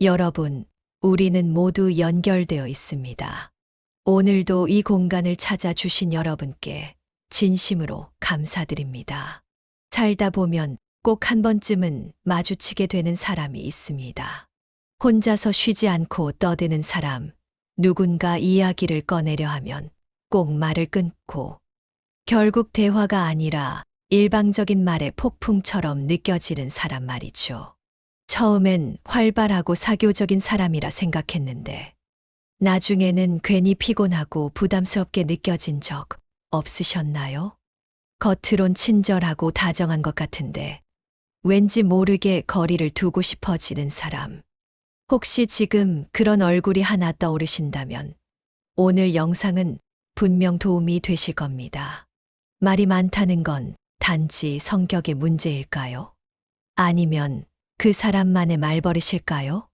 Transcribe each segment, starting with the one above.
여러분, 우리는 모두 연결되어 있습니다. 오늘도 이 공간을 찾아주신 여러분께 진심으로 감사드립니다. 살다 보면 꼭 한 번쯤은 마주치게 되는 사람이 있습니다. 혼자서 쉬지 않고 떠드는 사람, 누군가 이야기를 꺼내려 하면 꼭 말을 끊고 결국 대화가 아니라 일방적인 말의 폭풍처럼 느껴지는 사람 말이죠. 처음엔 활발하고 사교적인 사람이라 생각했는데 나중에는 괜히 피곤하고 부담스럽게 느껴진 적 없으셨나요? 겉으론 친절하고 다정한 것 같은데 왠지 모르게 거리를 두고 싶어지는 사람. 혹시 지금 그런 얼굴이 하나 떠오르신다면 오늘 영상은 분명 도움이 되실 겁니다. 말이 많다는 건 단지 성격의 문제일까요? 아니면 그 사람만의 말버릇일까요?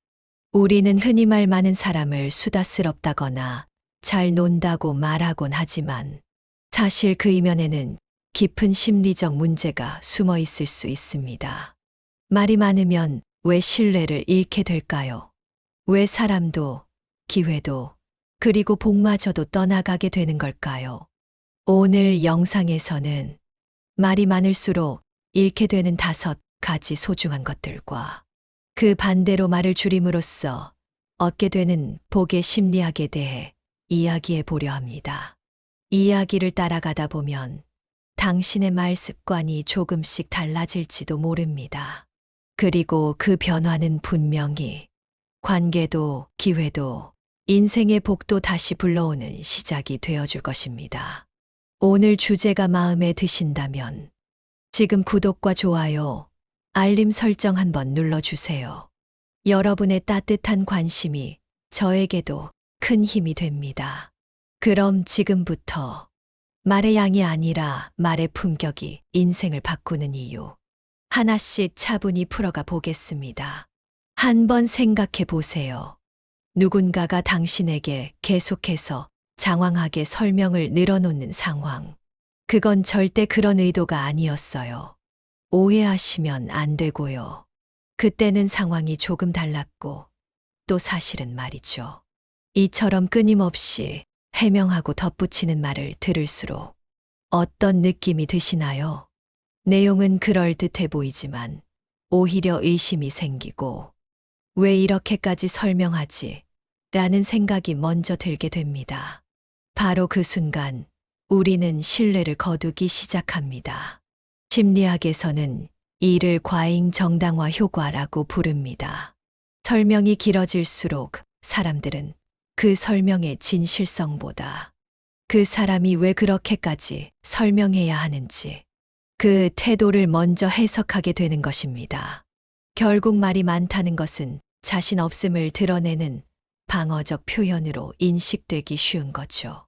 우리는 흔히 말 많은 사람을 수다스럽다거나 잘 논다고 말하곤 하지만 사실 그 이면에는 깊은 심리적 문제가 숨어 있을 수 있습니다. 말이 많으면 왜 신뢰를 잃게 될까요? 왜 사람도, 기회도, 그리고 복마저도 떠나가게 되는 걸까요? 오늘 영상에서는 말이 많을수록 잃게 되는 다섯 가지 소중한 것들과 그 반대로 말을 줄임으로써 얻게 되는 복의 심리학에 대해 이야기해 보려 합니다. 이야기를 따라가다 보면 당신의 말 습관이 조금씩 달라질지도 모릅니다. 그리고 그 변화는 분명히 관계도 기회도 인생의 복도 다시 불러오는 시작이 되어줄 것입니다. 오늘 주제가 마음에 드신다면 지금 구독과 좋아요, 알림 설정 한번 눌러주세요. 여러분의 따뜻한 관심이 저에게도 큰 힘이 됩니다. 그럼 지금부터 말의 양이 아니라 말의 품격이 인생을 바꾸는 이유. 하나씩 차분히 풀어가 보겠습니다. 한번 생각해 보세요. 누군가가 당신에게 계속해서 장황하게 설명을 늘어놓는 상황. 그건 절대 그런 의도가 아니었어요. 오해하시면 안 되고요. 그때는 상황이 조금 달랐고, 또 사실은 말이죠. 이처럼 끊임없이 해명하고 덧붙이는 말을 들을수록 어떤 느낌이 드시나요? 내용은 그럴듯해 보이지만 오히려 의심이 생기고 왜 이렇게까지 설명하지? 라는 생각이 먼저 들게 됩니다. 바로 그 순간 우리는 신뢰를 거두기 시작합니다. 심리학에서는 이를 과잉 정당화 효과라고 부릅니다. 설명이 길어질수록 사람들은 그 설명의 진실성보다 그 사람이 왜 그렇게까지 설명해야 하는지 그 태도를 먼저 해석하게 되는 것입니다. 결국 말이 많다는 것은 자신 없음을 드러내는 방어적 표현으로 인식되기 쉬운 거죠.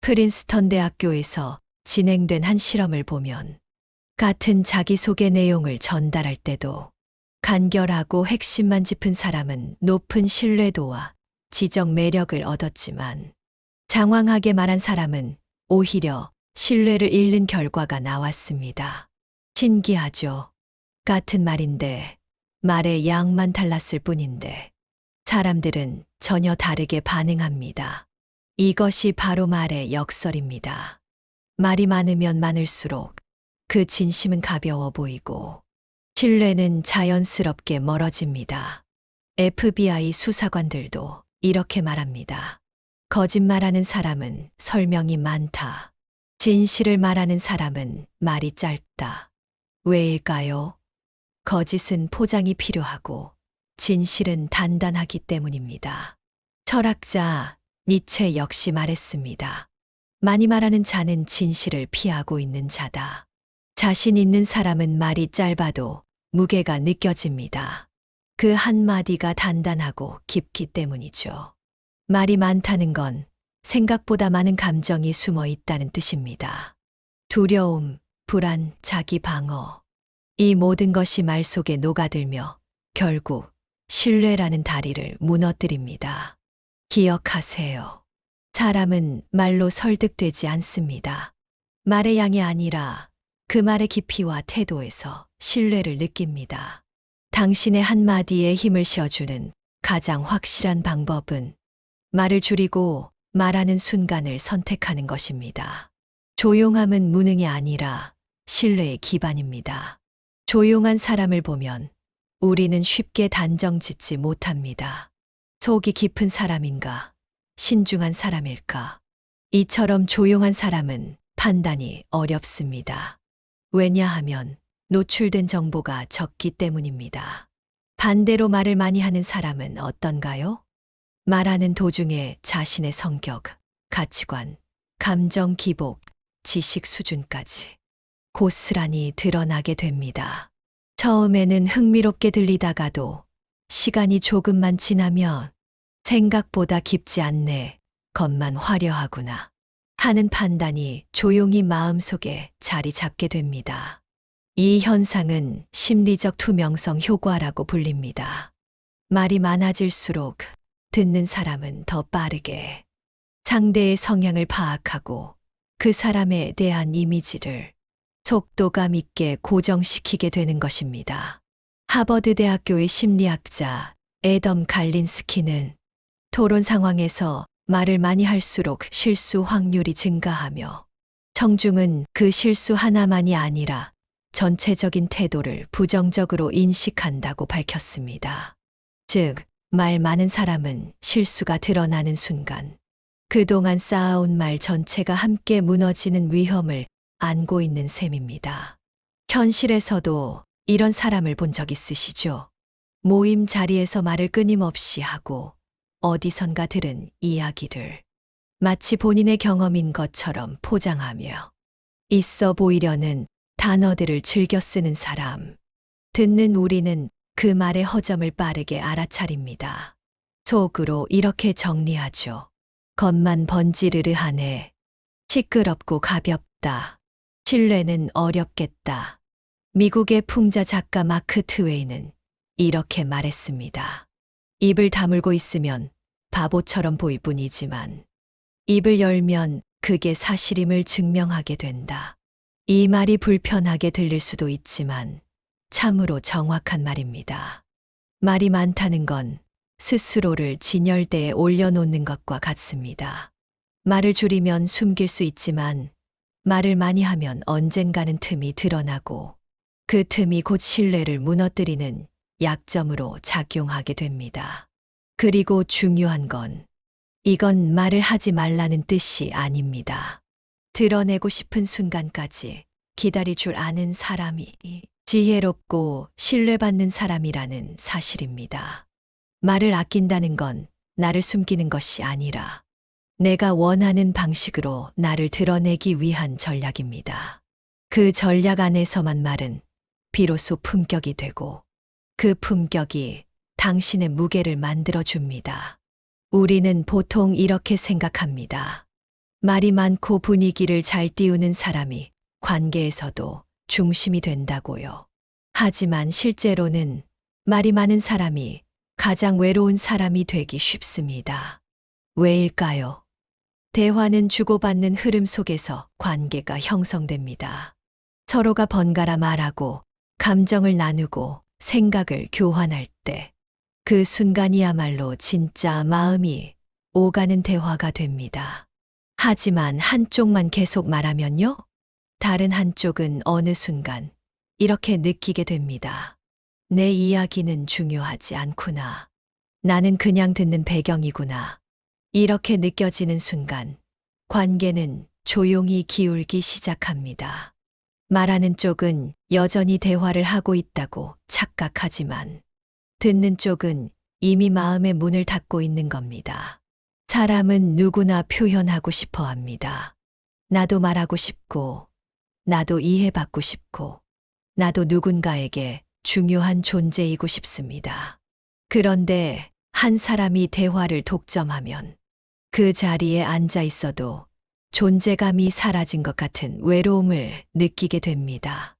프린스턴 대학교에서 진행된 한 실험을 보면 같은 자기소개 내용을 전달할 때도 간결하고 핵심만 짚은 사람은 높은 신뢰도와 지적 매력을 얻었지만 장황하게 말한 사람은 오히려 신뢰를 잃는 결과가 나왔습니다. 신기하죠. 같은 말인데 말의 양만 달랐을 뿐인데 사람들은 전혀 다르게 반응합니다. 이것이 바로 말의 역설입니다. 말이 많으면 많을수록 그 진심은 가벼워 보이고 신뢰는 자연스럽게 멀어집니다. FBI 수사관들도 이렇게 말합니다. 거짓말하는 사람은 설명이 많다. 진실을 말하는 사람은 말이 짧다. 왜일까요? 거짓은 포장이 필요하고 진실은 단단하기 때문입니다. 철학자 니체 역시 말했습니다. 많이 말하는 자는 진실을 피하고 있는 자다. 자신 있는 사람은 말이 짧아도 무게가 느껴집니다. 그 한마디가 단단하고 깊기 때문이죠. 말이 많다는 건 생각보다 많은 감정이 숨어 있다는 뜻입니다. 두려움, 불안, 자기 방어. 이 모든 것이 말 속에 녹아들며 결국 신뢰라는 다리를 무너뜨립니다. 기억하세요. 사람은 말로 설득되지 않습니다. 말의 양이 아니라 그 말의 깊이와 태도에서 신뢰를 느낍니다. 당신의 한마디에 힘을 쉬어주는 가장 확실한 방법은 말을 줄이고 말하는 순간을 선택하는 것입니다. 조용함은 무능이 아니라 신뢰의 기반입니다. 조용한 사람을 보면 우리는 쉽게 단정 짓지 못합니다. 속이 깊은 사람인가, 신중한 사람일까. 이처럼 조용한 사람은 판단이 어렵습니다. 왜냐하면 노출된 정보가 적기 때문입니다. 반대로 말을 많이 하는 사람은 어떤가요? 말하는 도중에 자신의 성격, 가치관, 감정 기복, 지식 수준까지 고스란히 드러나게 됩니다. 처음에는 흥미롭게 들리다가도 시간이 조금만 지나면 생각보다 깊지 않네, 겉만 화려하구나 하는 판단이 조용히 마음속에 자리 잡게 됩니다. 이 현상은 심리적 투명성 효과라고 불립니다. 말이 많아질수록 듣는 사람은 더 빠르게 상대의 성향을 파악하고 그 사람에 대한 이미지를 속도감 있게 고정시키게 되는 것입니다. 하버드 대학교의 심리학자 에덤 갈린스키는 토론 상황에서 말을 많이 할수록 실수 확률이 증가하며 청중은 그 실수 하나만이 아니라 전체적인 태도를 부정적으로 인식한다고 밝혔습니다. 즉, 말 많은 사람은 실수가 드러나는 순간 그동안 쌓아온 말 전체가 함께 무너지는 위험을 안고 있는 셈입니다. 현실에서도 이런 사람을 본 적 있으시죠? 모임 자리에서 말을 끊임없이 하고 어디선가 들은 이야기를 마치 본인의 경험인 것처럼 포장하며 있어 보이려는 단어들을 즐겨 쓰는 사람. 듣는 우리는 그 말의 허점을 빠르게 알아차립니다. 속으로 이렇게 정리하죠. 겉만 번지르르하네. 시끄럽고 가볍다. 신뢰는 어렵겠다. 미국의 풍자 작가 마크 트웨이는 이렇게 말했습니다. 입을 다물고 있으면 바보처럼 보일 뿐이지만 입을 열면 그게 사실임을 증명하게 된다. 이 말이 불편하게 들릴 수도 있지만 참으로 정확한 말입니다. 말이 많다는 건 스스로를 진열대에 올려놓는 것과 같습니다. 말을 줄이면 숨길 수 있지만 말을 많이 하면 언젠가는 틈이 드러나고 그 틈이 곧 신뢰를 무너뜨리는 약점으로 작용하게 됩니다. 그리고 중요한 건 이건 말을 하지 말라는 뜻이 아닙니다. 드러내고 싶은 순간까지 기다릴 줄 아는 사람이 지혜롭고 신뢰받는 사람이라는 사실입니다. 말을 아낀다는 건 나를 숨기는 것이 아니라 내가 원하는 방식으로 나를 드러내기 위한 전략입니다. 그 전략 안에서만 말은 비로소 품격이 되고 그 품격이 당신의 무게를 만들어 줍니다. 우리는 보통 이렇게 생각합니다. 말이 많고 분위기를 잘 띄우는 사람이 관계에서도 중심이 된다고요. 하지만 실제로는 말이 많은 사람이 가장 외로운 사람이 되기 쉽습니다. 왜일까요? 대화는 주고받는 흐름 속에서 관계가 형성됩니다. 서로가 번갈아 말하고 감정을 나누고 생각을 교환할 때 그 순간이야말로 진짜 마음이 오가는 대화가 됩니다. 하지만 한쪽만 계속 말하면요? 다른 한쪽은 어느 순간 이렇게 느끼게 됩니다. 내 이야기는 중요하지 않구나. 나는 그냥 듣는 배경이구나. 이렇게 느껴지는 순간 관계는 조용히 기울기 시작합니다. 말하는 쪽은 여전히 대화를 하고 있다고 착각하지만 듣는 쪽은 이미 마음의 문을 닫고 있는 겁니다. 사람은 누구나 표현하고 싶어 합니다. 나도 말하고 싶고, 나도 이해받고 싶고, 나도 누군가에게 중요한 존재이고 싶습니다. 그런데 한 사람이 대화를 독점하면 그 자리에 앉아 있어도 존재감이 사라진 것 같은 외로움을 느끼게 됩니다.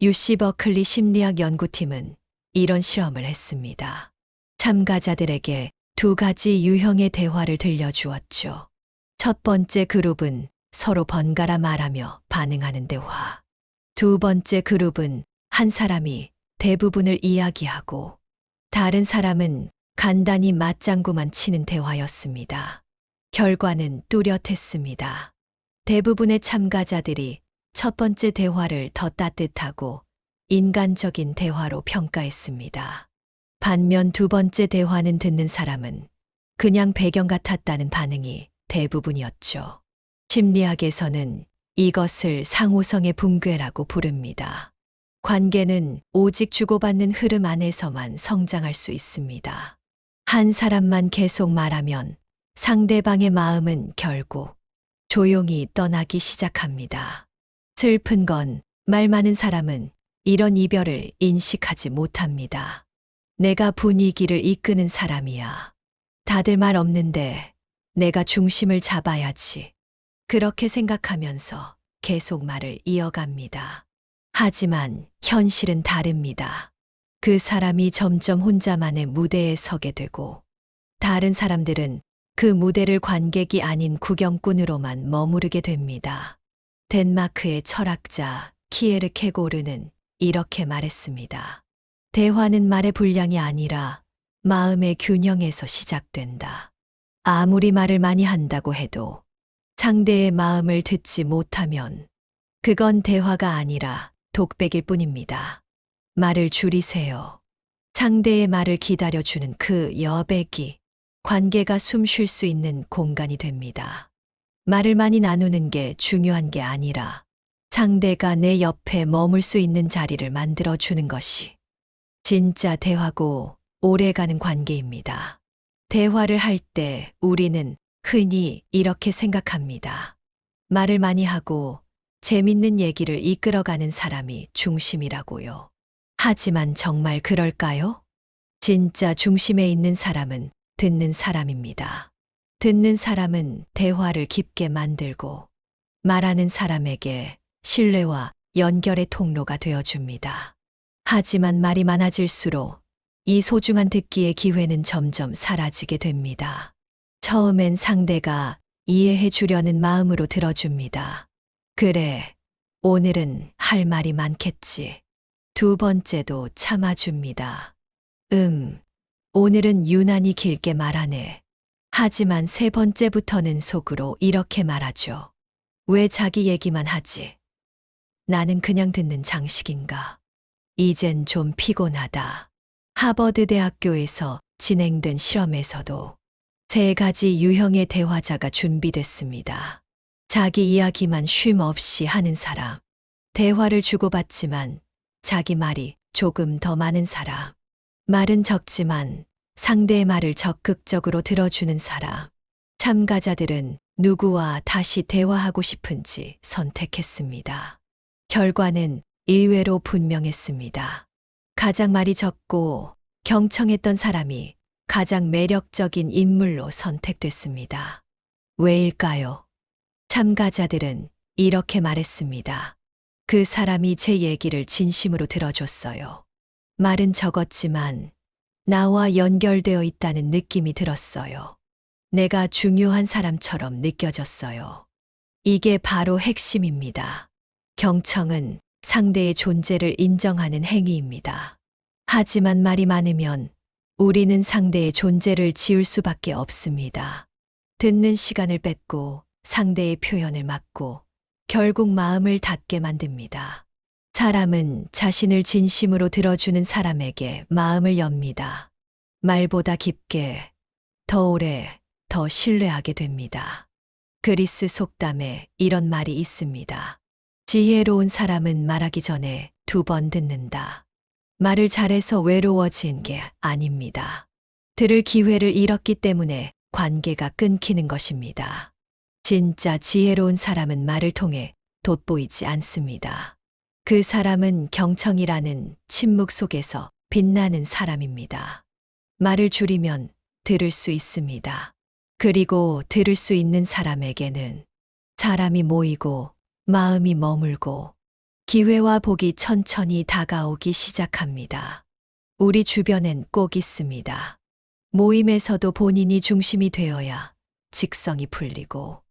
유시 버클리 심리학 연구팀은 이런 실험을 했습니다. 참가자들에게 두 가지 유형의 대화를 들려주었죠. 첫 번째 그룹은 서로 번갈아 말하며 반응하는 대화. 두 번째 그룹은 한 사람이 대부분을 이야기하고 다른 사람은 간단히 맞장구만 치는 대화였습니다. 결과는 뚜렷했습니다. 대부분의 참가자들이 첫 번째 대화를 더 따뜻하고 인간적인 대화로 평가했습니다. 반면 두 번째 대화는 듣는 사람은 그냥 배경 같았다는 반응이 대부분이었죠. 심리학에서는 이것을 상호성의 붕괴라고 부릅니다. 관계는 오직 주고받는 흐름 안에서만 성장할 수 있습니다. 한 사람만 계속 말하면 상대방의 마음은 결국 조용히 떠나기 시작합니다. 슬픈 건 말 많은 사람은 이런 이별을 인식하지 못합니다. 내가 분위기를 이끄는 사람이야. 다들 말 없는데 내가 중심을 잡아야지. 그렇게 생각하면서 계속 말을 이어갑니다. 하지만 현실은 다릅니다. 그 사람이 점점 혼자만의 무대에 서게 되고 다른 사람들은 그 무대를 관객이 아닌 구경꾼으로만 머무르게 됩니다. 덴마크의 철학자 키에르 케고르는 이렇게 말했습니다. 대화는 말의 분량이 아니라 마음의 균형에서 시작된다. 아무리 말을 많이 한다고 해도 상대의 마음을 듣지 못하면 그건 대화가 아니라 독백일 뿐입니다. 말을 줄이세요. 상대의 말을 기다려주는 그 여백이 관계가 숨 쉴 수 있는 공간이 됩니다. 말을 많이 나누는 게 중요한 게 아니라 상대가 내 옆에 머물 수 있는 자리를 만들어 주는 것이 진짜 대화고 오래가는 관계입니다. 대화를 할 때 우리는 흔히 이렇게 생각합니다. 말을 많이 하고 재밌는 얘기를 이끌어가는 사람이 중심이라고요. 하지만 정말 그럴까요? 진짜 중심에 있는 사람은 듣는 사람입니다. 듣는 사람은 대화를 깊게 만들고 말하는 사람에게 신뢰와 연결의 통로가 되어줍니다. 하지만 말이 많아질수록 이 소중한 듣기의 기회는 점점 사라지게 됩니다. 처음엔 상대가 이해해 주려는 마음으로 들어줍니다. 그래, 오늘은 할 말이 많겠지. 두 번째도 참아줍니다. 음, 오늘은 유난히 길게 말하네. 하지만 세 번째부터는 속으로 이렇게 말하죠. 왜 자기 얘기만 하지? 나는 그냥 듣는 장식인가? 이젠 좀 피곤하다. 하버드 대학교에서 진행된 실험에서도 세 가지 유형의 대화자가 준비됐습니다. 자기 이야기만 쉼 없이 하는 사람, 대화를 주고받지만 자기 말이 조금 더 많은 사람, 말은 적지만 상대의 말을 적극적으로 들어주는 사람. 참가자들은 누구와 다시 대화하고 싶은지 선택했습니다. 결과는 의외로 분명했습니다. 가장 말이 적고 경청했던 사람이 가장 매력적인 인물로 선택됐습니다. 왜일까요? 참가자들은 이렇게 말했습니다. 그 사람이 제 얘기를 진심으로 들어줬어요. 말은 적었지만 나와 연결되어 있다는 느낌이 들었어요. 내가 중요한 사람처럼 느껴졌어요. 이게 바로 핵심입니다. 경청은 상대의 존재를 인정하는 행위입니다. 하지만 말이 많으면 우리는 상대의 존재를 지울 수밖에 없습니다. 듣는 시간을 뺏고 상대의 표현을 막고 결국 마음을 닫게 만듭니다. 사람은 자신을 진심으로 들어주는 사람에게 마음을 엽니다. 말보다 깊게, 더 오래, 더 신뢰하게 됩니다. 그리스 속담에 이런 말이 있습니다. 지혜로운 사람은 말하기 전에 두 번 듣는다. 말을 잘해서 외로워진 게 아닙니다. 들을 기회를 잃었기 때문에 관계가 끊기는 것입니다. 진짜 지혜로운 사람은 말을 통해 돋보이지 않습니다. 그 사람은 경청이라는 침묵 속에서 빛나는 사람입니다. 말을 줄이면 들을 수 있습니다. 그리고 들을 수 있는 사람에게는 사람이 모이고 마음이 머물고 기회와 복이 천천히 다가오기 시작합니다. 우리 주변엔 꼭 있습니다. 모임에서도 본인이 중심이 되어야 직성이 풀리고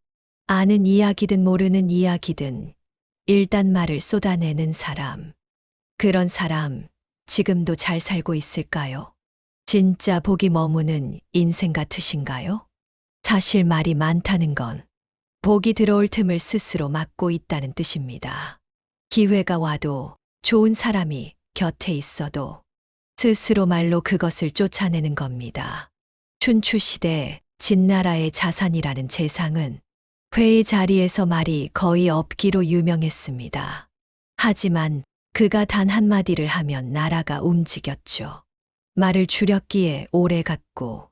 아는 이야기든 모르는 이야기든 일단 말을 쏟아내는 사람. 그런 사람 지금도 잘 살고 있을까요? 진짜 복이 머무는 인생 같으신가요? 사실 말이 많다는 건 복이 들어올 틈을 스스로 막고 있다는 뜻입니다. 기회가 와도 좋은 사람이 곁에 있어도 스스로 말로 그것을 쫓아내는 겁니다. 춘추시대 진나라의 자산이라는 재상은 회의 자리에서 말이 거의 없기로 유명했습니다. 하지만 그가 단 한마디를 하면 나라가 움직였죠. 말을 줄였기에 오래 갔고,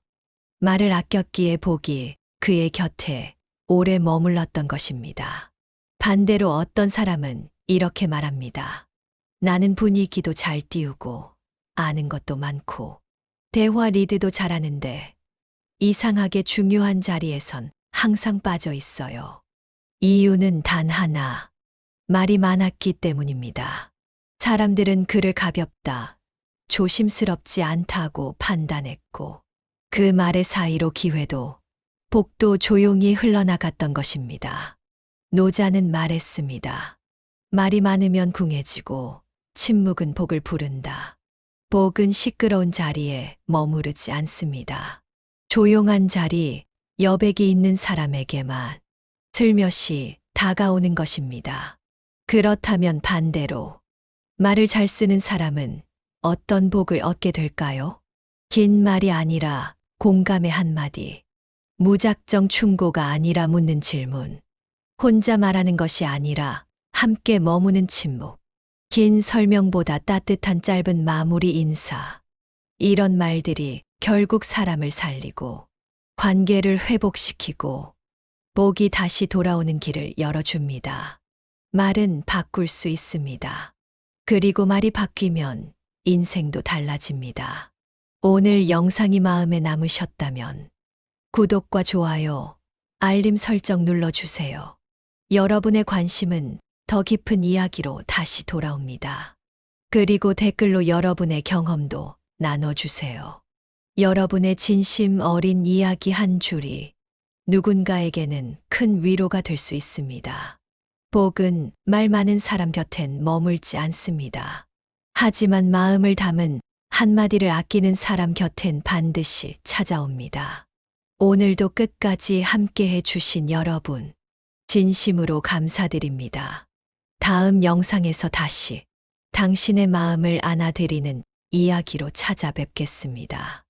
말을 아꼈기에 복이 그의 곁에 오래 머물렀던 것입니다. 반대로 어떤 사람은 이렇게 말합니다. 나는 분위기도 잘 띄우고, 아는 것도 많고, 대화 리드도 잘하는데, 이상하게 중요한 자리에선 항상 빠져 있어요. 이유는 단 하나. 말이 많았기 때문입니다. 사람들은 그를 가볍다, 조심스럽지 않다고 판단했고, 그 말의 사이로 기회도, 복도 조용히 흘러나갔던 것입니다. 노자는 말했습니다. 말이 많으면 궁해지고, 침묵은 복을 부른다. 복은 시끄러운 자리에 머무르지 않습니다. 조용한 자리, 여백이 있는 사람에게만 슬며시 다가오는 것입니다. 그렇다면 반대로 말을 잘 쓰는 사람은 어떤 복을 얻게 될까요? 긴 말이 아니라 공감의 한마디, 무작정 충고가 아니라 묻는 질문, 혼자 말하는 것이 아니라 함께 머무는 침묵, 긴 설명보다 따뜻한 짧은 마무리 인사. 이런 말들이 결국 사람을 살리고 관계를 회복시키고 복이 다시 돌아오는 길을 열어줍니다. 말은 바꿀 수 있습니다. 그리고 말이 바뀌면 인생도 달라집니다. 오늘 영상이 마음에 남으셨다면 구독과 좋아요, 알림 설정 눌러주세요. 여러분의 관심은 더 깊은 이야기로 다시 돌아옵니다. 그리고 댓글로 여러분의 경험도 나눠주세요. 여러분의 진심 어린 이야기 한 줄이 누군가에게는 큰 위로가 될 수 있습니다. 복은 말 많은 사람 곁엔 머물지 않습니다. 하지만 마음을 담은 한마디를 아끼는 사람 곁엔 반드시 찾아옵니다. 오늘도 끝까지 함께 해주신 여러분, 진심으로 감사드립니다. 다음 영상에서 다시 당신의 마음을 안아드리는 이야기로 찾아뵙겠습니다.